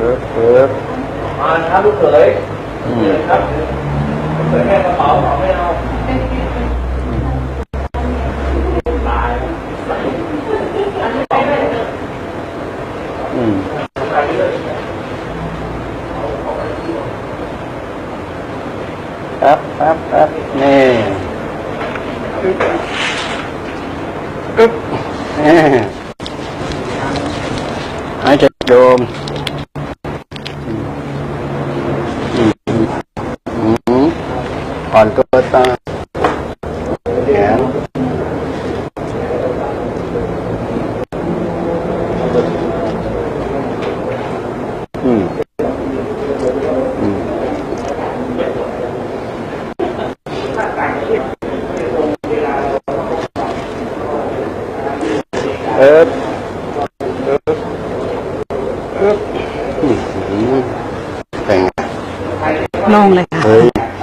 ปึ๊บปึ๊บมาครับลูกเขยอืมครับลูกเขยแค่กระเป๋าของไม่เอาตายอืมแป๊บแป๊บแป๊บนี่ปึ๊บปึ๊บนี่ kota ya hmm. Hmm. Eh,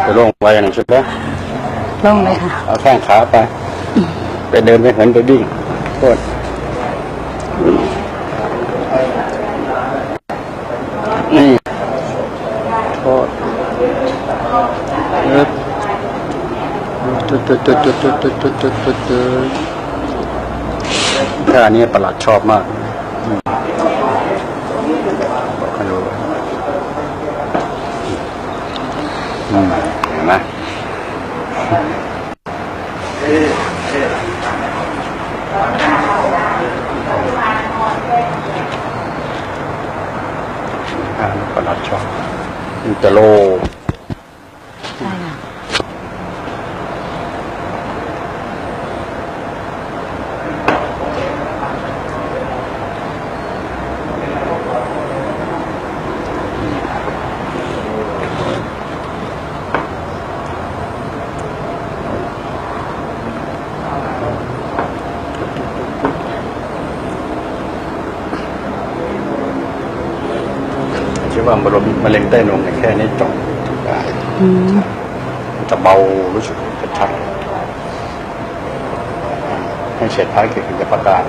ยจะลงไปอย่างนั้นสุดแล้วโล่งเลยค่ะ เอาแข้งขาไป ไปเดินไปเหินไปวิ่งโคตรนี่โคตรเอ๊บตุ๊ดตุ๊ดตุ๊ดตุ๊ดตุ๊ดตุ๊ดตุ๊ดตุ๊ดตุ๊ดตุ๊ดท่านี้ประหลัดชอบมากอืมบอกให้รู้อืม เห็นไหมอ่าประหลัดชอบอิตาโล ว่ามะเร็งมะเร็งใต้นมเนี่ยแค่นี้จบได้อืมจะเบารู้สึกกระชับให้เสร็จภารกิจถึงจะประกาศ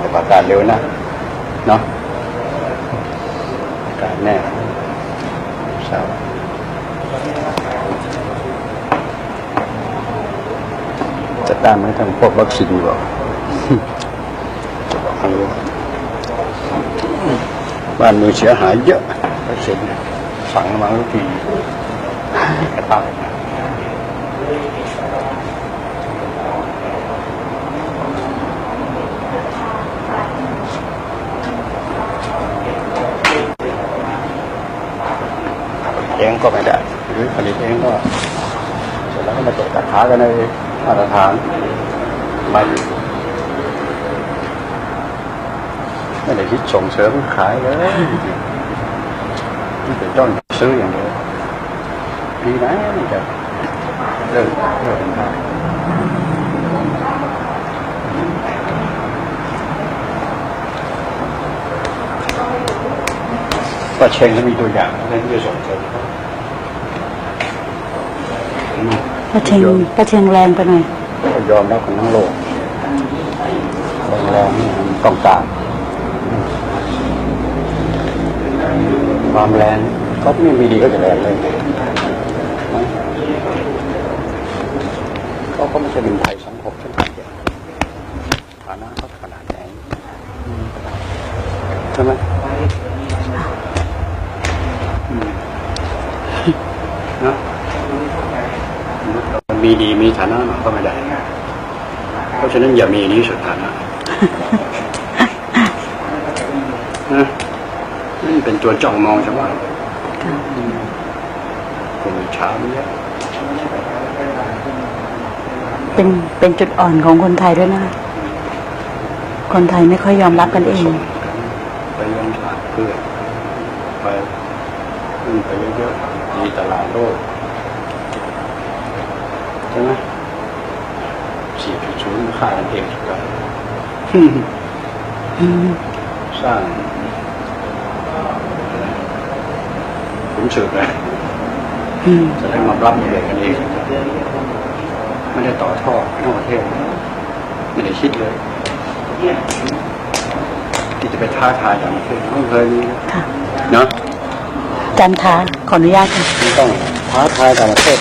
จะประกาศเร็วนะเนาะประกาศแน่ทราบจะต้านไหมทางพวกวัคซีนบอกจะบอกให้รู้ บ้านเมืองเสียหายเยอะไปเสร็จเนี่ยฝังมาทุกทีกระตับเองก็ไม่ได้หรือผลิตเองก็เสร็จแล้วก็มาตกตะขากันในมาตรฐานไม่ ไม่ได้คิดส่งเสริมขายเลยที่จะต้องซื้ออย่างเดียวดีนะมันจะเลิกเลิกได้ก็เชงก็มีตัวอย่างเรื่องที่จะส่งเสริมประเชงประเชงแรงไปหน่อยยอมรับกันทั้งโลกแรงแรงนี่มันต้องการ ความแรงก็ไม่มีดีก็จะแรงเลยเขาก็ไม่ใช่เป็นภัยสังคมเช่นกันฐานะเขาขนาดไหนใช่ไหมมนะมันมีดีมีฐานะมันก็ไม่ได้ เพราะฉะนั้นอย่ามีนี้สุดฐานะ นะนี่เป็นตัวจ้องมองใช่ไหมคนอิจฉาไม่เยอะเป็นเป็นจุดอ่อนของคนไทยด้วยนะคะคนไทยไม่ค่อยยอมรับกันเอง ไปยังชาติเพื่อนไปขึ้นไปเยอะๆมีตลาดโลกใช่ไหมสี่จุดศูนย์ค่ากันเองทุกอย่างอืมสร้าง ขุนศึกเลยอืมจะได้มารับเด็กกันเองไม่ได้ต่อท่อทั้งประเทศไม่ได้คิดเลยทที่จะไปท้าทายต่างประเทศไม่เคยมีนะค่ะเนาะอาจันคะขออนุญาตค่ะไม่ต้องท้าทายต่างประเทศ